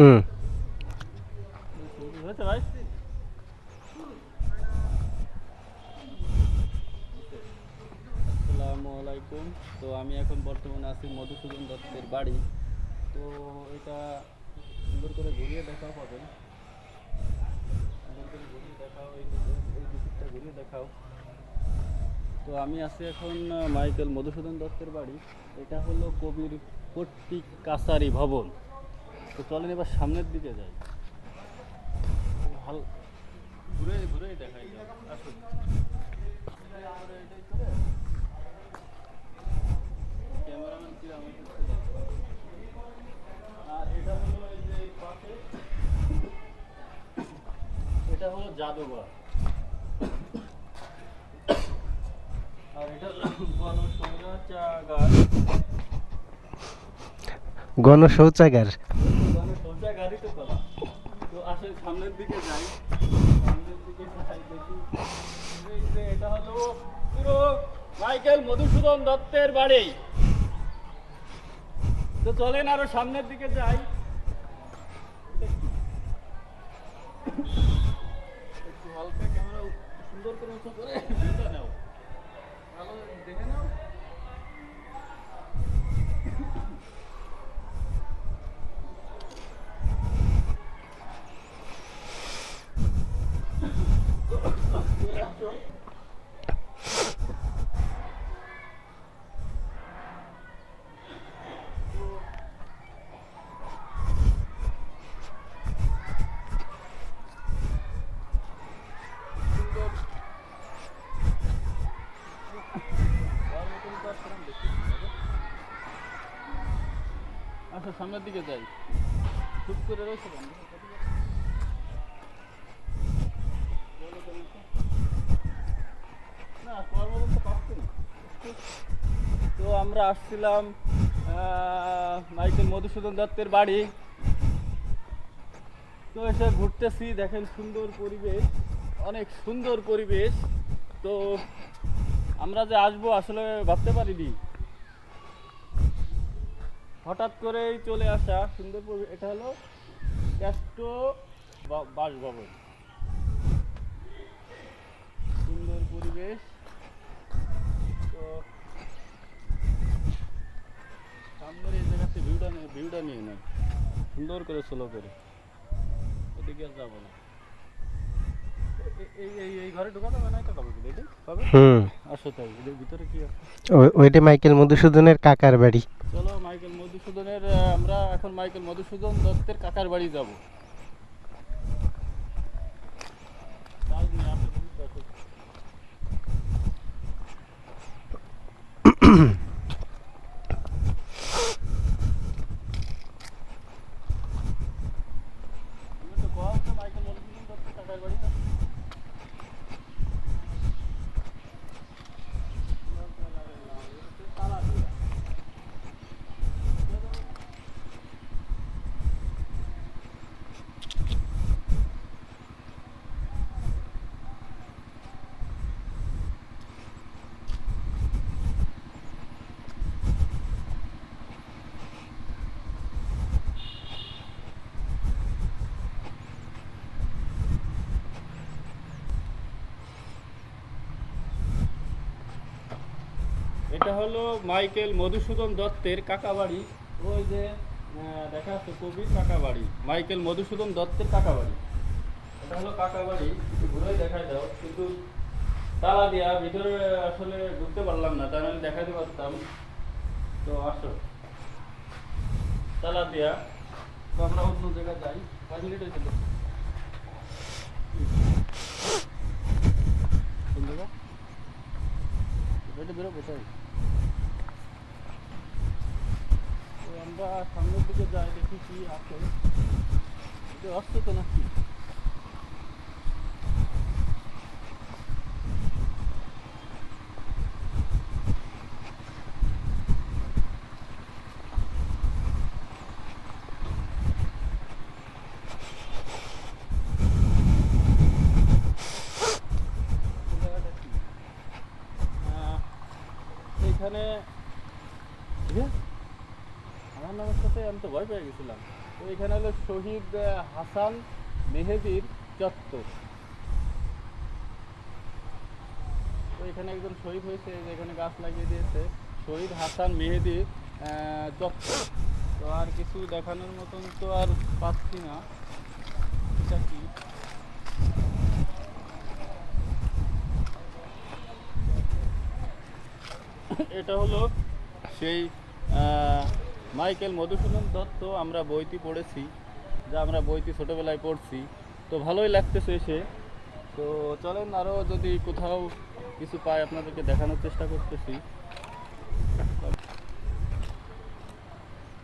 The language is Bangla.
হুম। আসসালামু আলাইকুম। তো আমি এখন বর্তমানে আছি মধুসূদন দত্তের বাড়ি। তো এটা সুন্দর করে ঘুরিয়ে দেখাও পাবেন। সুন্দর ঘুরিয়ে দেখাও, এই দিকটা ঘুরিয়ে দেখাও। তো আমি আছি এখন মাইকেল মধুসূদন দত্তের বাড়ি। এটা হলো কবির কর্তৃক কাছারি ভবন। তো চলেন এবার সামনের দিকে যাই। হাল ঘুরে ঘুরে দেখাই। আর এটা হলো এটা হলো জাদুঘর। আর এটা তো করা তো আসলে সামনের দিকে যাই। মধুসূদন দত্তের বাড়ি। তো চলেন আরও সামনের দিকে যাই। একটু হালকা ক্যামেরা সুন্দর করে ভিউটা নাও ভালো দেখে নাও সুন্দর আচ্ছা সামনের দিকে যাই। চুপ করে রয়েছে তো আমরা আসছিলাম মাইকেল মধুসূদন দত্তের বাড়ি। তো এসে ঘুরতেছি, দেখেন সুন্দর পরিবেশ, অনেক সুন্দর পরিবেশ। তো আমরা যে আসব আসলে ভাবতে পারিনি। হঠাৎ করেই চলে আসা সুন্দর পরিবেশ এটা হলো ক্যাস্টো বাসভবন। সুন্দর পরিবেশ। তো সামনের এই জায়গাতে ভিউটা ভিউটা নিয়ে নেয় সুন্দর করে স্লো করে। ওদিকে যাব না। হুম। ওইটা মাইকেল মধুসূদনের কাকার বাড়ি। চলো মাইকেল মধুসূদনের আমরা এখন মাইকেল মধুসূদন দত্তের কাকার বাড়ি যাব। মাইকেল মধুসূদন দত্তের কাকার বাড়ি তালা দিয়ে এটা হলো মাইকেল মধুসূদন দত্তের কাকা বাড়ি ওই যে দেখা যাচ্ছে কবির কাকা বাড়ি মাইকেল মধুসূদন দত্তের কাকা বাড়ি এটা হলো কাকা বাড়ি একটু ঘুরে দেখাই দাও। কিন্তু তালা দেওয়া ভিতরে আসলে ঢুকতে পারলাম না তাহলে আমি দেখাতে পারতাম। তো আসো। তালা দেওয়া তো আমরা অন্য জায়গায় যাই। পাঁচ মিনিট হয়েছে তো। কোন বেরো কোথায় তো আমরা সামনের দিকে যাই দেখি কি আছে। আসছে তো নাকি? এই আমি তো ভয় পেয়ে গেছিলাম। তো এখানে হলো শহীদ হাসান মেহেদির চত্বর। তো এখানে একজন শহীদ হয়েছে যে এখানে গাছ লাগিয়ে দিয়েছে, শহীদ হাসান মেহেদির চত্বর। তো আর কিছু দেখানোর মতন তো আর পাচ্ছি না। এটা কি? এটা হলো সেই মাইকেল মধুসূদন দত্ত, আমরা বইটি পড়েছি, যা আমরা বইটি ছোটোবেলায় পড়ছি। তো ভালোই লাগতেছে এসে। তো চলেন আরও যদি কোথাও কিছু পাই আপনাদেরকে দেখানোর চেষ্টা করতেছি।